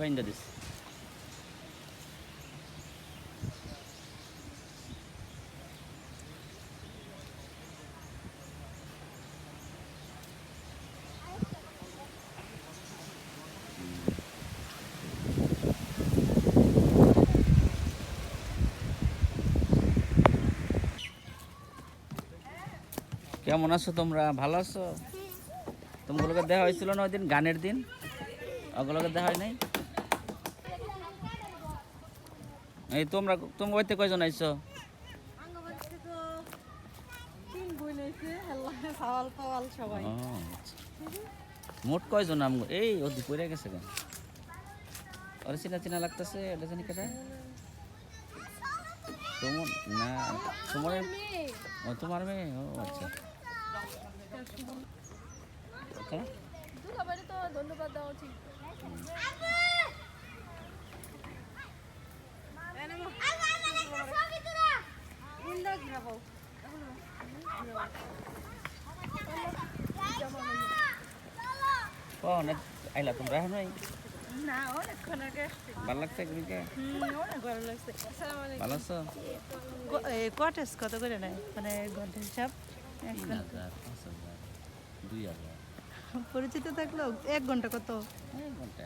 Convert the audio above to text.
বাইন্দা দিস কেমন আছো তোমরা? ভালো আছো? তোমাগুলোকে দেওয়া হয়েছিল না ওই দিন গানের দিন? দেওয়া হয় নাই। এই তোমরা তোমরা বাড়িতে কয়জন আইছো? ও, আচ্ছা। মোট কয়জন আম এই ওদি পড়ে গেছে কেন? ওর চিনা চিনা লাগতেছে এটা জানি কেটা তোমার না তোমার ও তোমার মেয়ে? ও আচ্ছা। আচ্ছা দুলাবাড়ি তো ধন্যবাদ দেওয়া উচিত। ও না আইলা তোমরা নাই না অনেকক্ষণ আগে ভালো লাগছে এগুলিকে? অনেক ভালো লাগছে। ভালো আছো? কটেজ কত করে নেয়? মানে ঘণ্টা হিসাব? দুই হাজার। পরিচিত থাকল এক ঘণ্টা কত? এক ঘণ্টা